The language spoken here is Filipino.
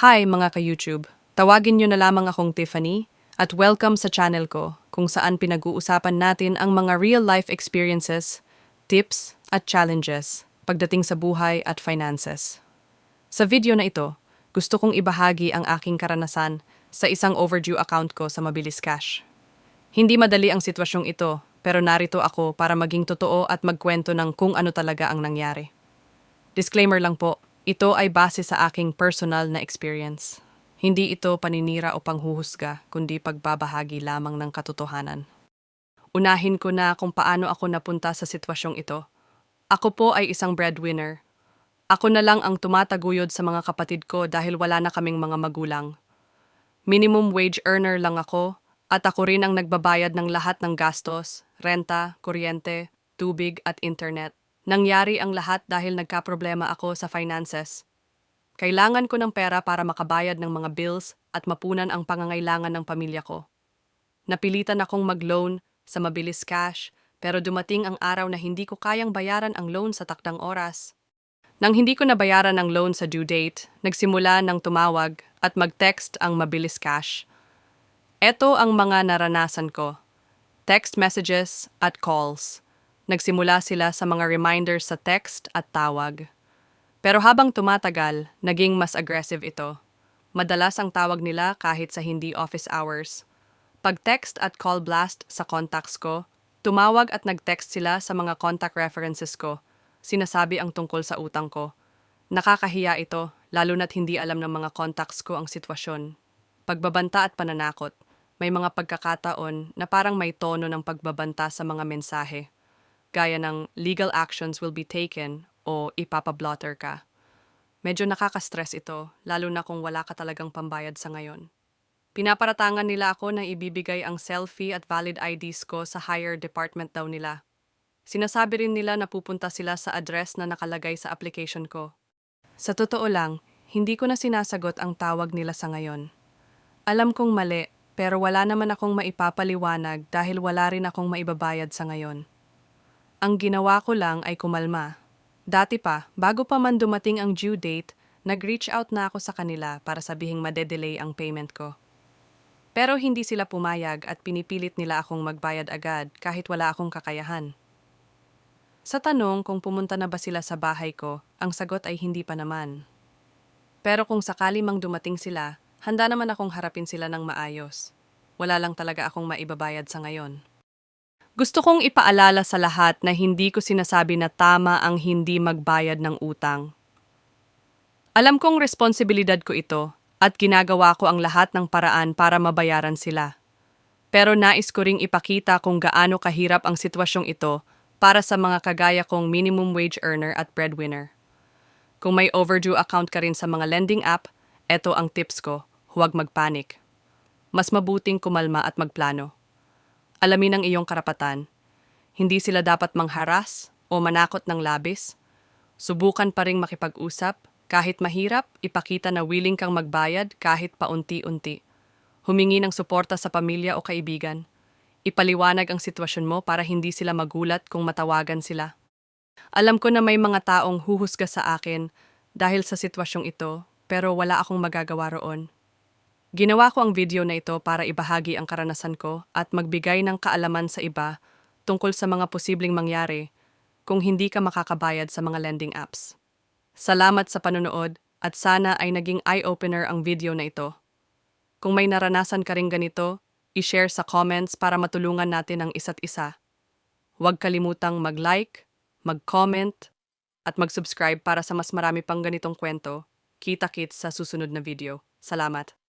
Hi mga ka-YouTube! Tawagin nyo na lamang akong Tiffany at welcome sa channel ko kung saan pinag-uusapan natin ang mga real-life experiences, tips at challenges pagdating sa buhay at finances. Sa video na ito, gusto kong ibahagi ang aking karanasan sa isang overdue account ko sa Mabilis Cash. Hindi madali ang sitwasyong ito pero narito ako para maging totoo at magkwento ng kung ano talaga ang nangyari. Disclaimer lang po, ito ay base sa aking personal na experience. Hindi ito paninira o panghuhusga, kundi pagbabahagi lamang ng katotohanan. Unahin ko na kung paano ako napunta sa sitwasyong ito. Ako po ay isang breadwinner. Ako na lang ang tumataguyod sa mga kapatid ko dahil wala na kaming mga magulang. Minimum wage earner lang ako at ako rin ang nagbabayad ng lahat ng gastos, renta, kuryente, tubig at internet. Nangyari ang lahat dahil nagkaproblema ako sa finances. Kailangan ko ng pera para makabayad ng mga bills at mapunan ang pangangailangan ng pamilya ko. Napilitan akong mag-loan sa mabilis cash pero dumating ang araw na hindi ko kayang bayaran ang loan sa takdang oras. Nang hindi ko nabayaran ang loan sa due date, nagsimula ng tumawag at mag-text ang mabilis cash. Ito ang mga naranasan ko. Text messages at calls. Nagsimula sila sa mga reminders sa text at tawag. Pero habang tumatagal, naging mas aggressive ito. Madalas ang tawag nila kahit sa hindi office hours. Pag text at call blast sa contacts ko, tumawag at nag-text sila sa mga contact references ko. Sinasabi ang tungkol sa utang ko. Nakakahiya ito, lalo na't hindi alam ng mga contacts ko ang sitwasyon. Pagbabanta at pananakot. May mga pagkakataon na parang may tono ng pagbabanta sa mga mensahe. Gaya ng legal actions will be taken o ipapablotter ka. Medyo nakaka-stress ito, lalo na kung wala ka talagang pambayad sa ngayon. Pinaparatangan nila ako na ibibigay ang selfie at valid IDs ko sa higher department daw nila. Sinasabi rin nila na pupunta sila sa address na nakalagay sa application ko. Sa totoo lang, hindi ko na sinasagot ang tawag nila sa ngayon. Alam kong mali, pero wala naman akong maipapaliwanag dahil wala rin akong maibabayad sa ngayon. Ang ginawa ko lang ay kumalma. Dati pa, bago pa man dumating ang due date, nag-reach out na ako sa kanila para sabihing madedelay ang payment ko. Pero hindi sila pumayag at pinipilit nila akong magbayad agad kahit wala akong kakayahan. Sa tanong kung pumunta na ba sila sa bahay ko, ang sagot ay hindi pa naman. Pero kung sakali mang dumating sila, handa naman akong harapin sila ng maayos. Wala lang talaga akong maibabayad sa ngayon. Gusto kong ipaalala sa lahat na hindi ko sinasabi na tama ang hindi magbayad ng utang. Alam kong responsibilidad ko ito at ginagawa ko ang lahat ng paraan para mabayaran sila. Pero nais ko ring ipakita kung gaano kahirap ang sitwasyong ito para sa mga kagaya kong minimum wage earner at breadwinner. Kung may overdue account ka rin sa mga lending app, eto ang tips ko, huwag magpanik. Mas mabuting kumalma at magplano. Alamin ang iyong karapatan. Hindi sila dapat mangharas o manakot ng labis. Subukan pa ring makipag-usap. Kahit mahirap, ipakita na willing kang magbayad kahit paunti-unti. Humingi ng suporta sa pamilya o kaibigan. Ipaliwanag ang sitwasyon mo para hindi sila magulat kung matawagan sila. Alam ko na may mga taong huhusga sa akin dahil sa sitwasyong ito, pero wala akong magagawa roon. Ginawa ko ang video na ito para ibahagi ang karanasan ko at magbigay ng kaalaman sa iba tungkol sa mga posibleng mangyari kung hindi ka makakabayad sa mga lending apps. Salamat sa panonood at sana ay naging eye-opener ang video na ito. Kung may naranasan ka rin ganito, i-share sa comments para matulungan natin ang isa't isa. Huwag kalimutang mag-like, mag-comment, at mag-subscribe para sa mas marami pang ganitong kwento. Kita-kits sa susunod na video. Salamat!